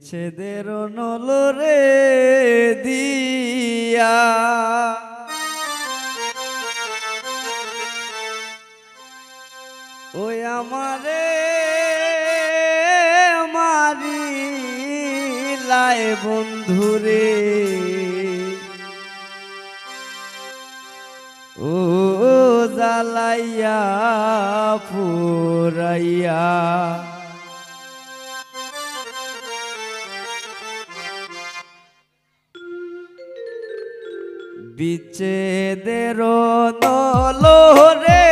ছেদের নলরে দিয়া। ওই আমারে মারি লাই বন্ধুরে ও জালাইয়া পুরাইয়া বিচ্ছেদের নলরে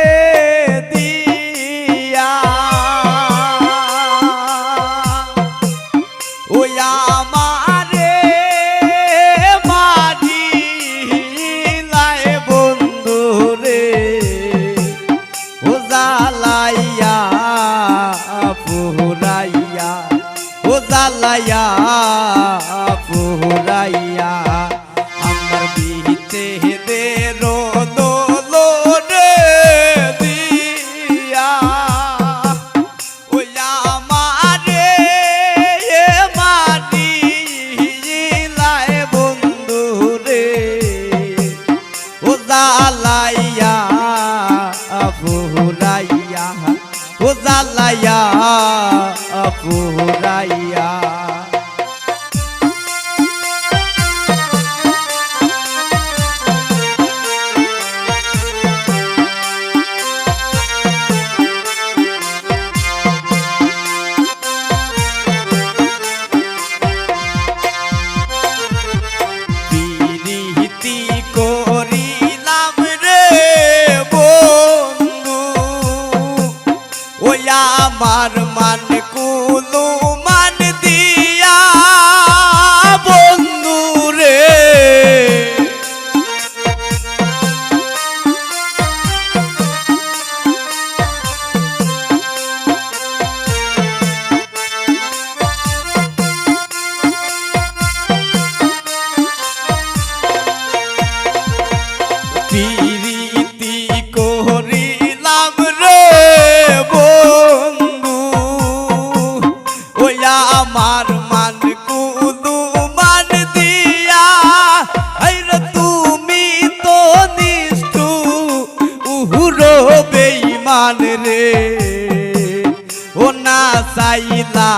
দিয়া। ওই আমারে মারি বন্ধু রে। ও জালাইয়া পুরাইয়া ও জালাইয়া না চাইলা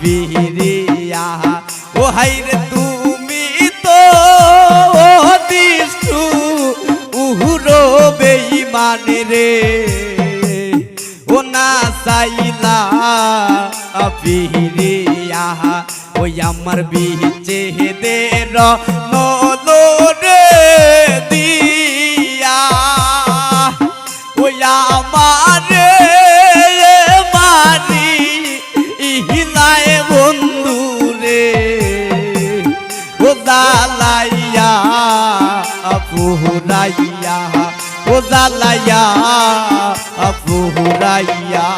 বিরিয়া ও হাইরে তুমি তো দিষ্ঠু উহুরো বেঈমান রে। ও না চাইলা বিরিয়া ওই আমার বিচে দের জালাইয়া পুরাইয়া ও জালাইয়া পুরাইয়া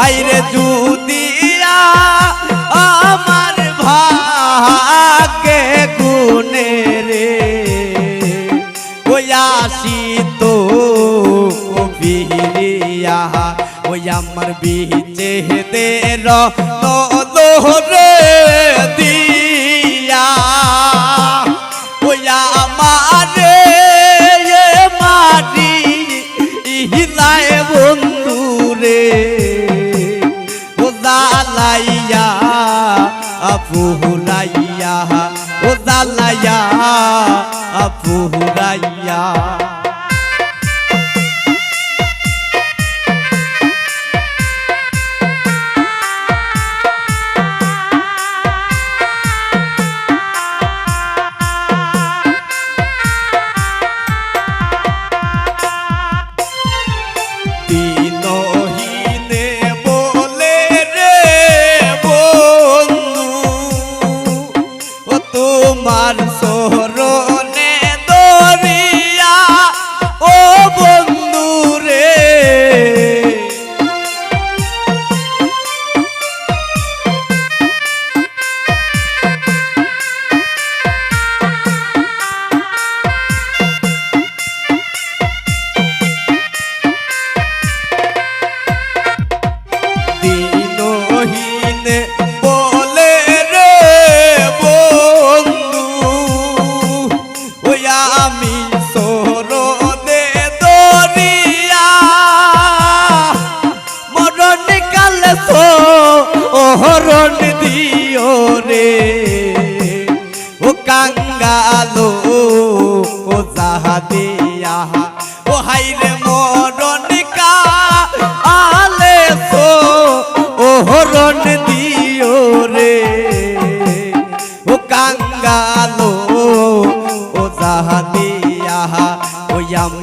ও হাইরে যুদিয়া আমার ভাগে গুনে রে। ওই আসিত ও বিহরিয়া ওই আমার বিচে দে তোরে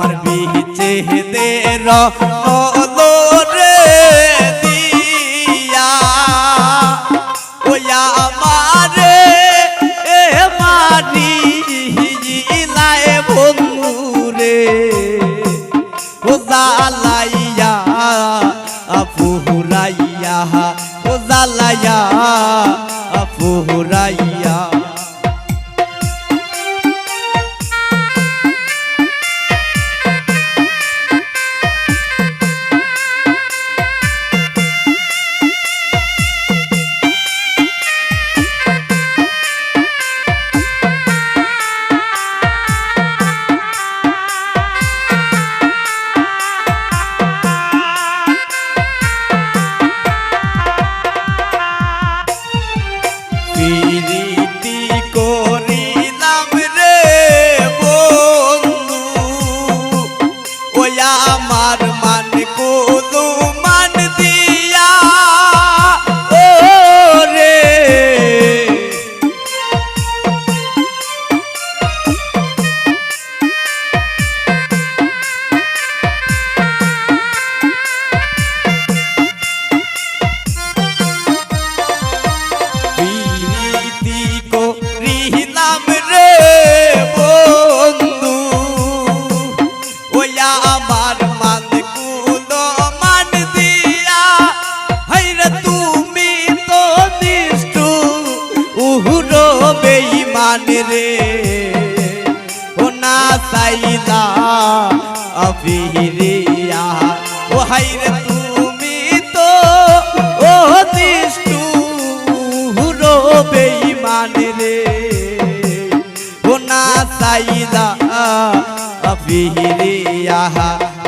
আমার বিচে দে রে दी ওই আমার মান কুলো মান দিয়া। হাইরে তুমি তো নিষ্ঠু, উহুরো বেঈমান রে। ও না চাইলা অভিরিয়া ও হাইরে তুমি তো, ও নিষ্ঠু হুরো বেঈমান রে। ও না চাইলা অভিরিয়া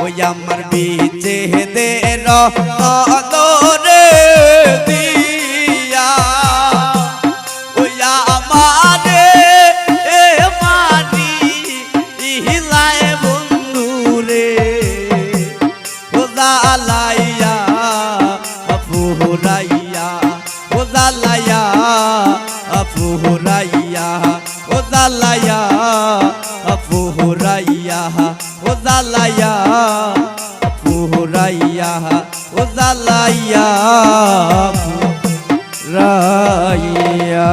ওই আমার বিচে দে রে দিয়া ওই আমারে মানি ইহিলায় বন্ধু রে ও জালাইয়া ফুরাইয়া ও জালাইয়া জালাইয়া ফুরাইয়া ও জালাইয়া ফুরাইয়া।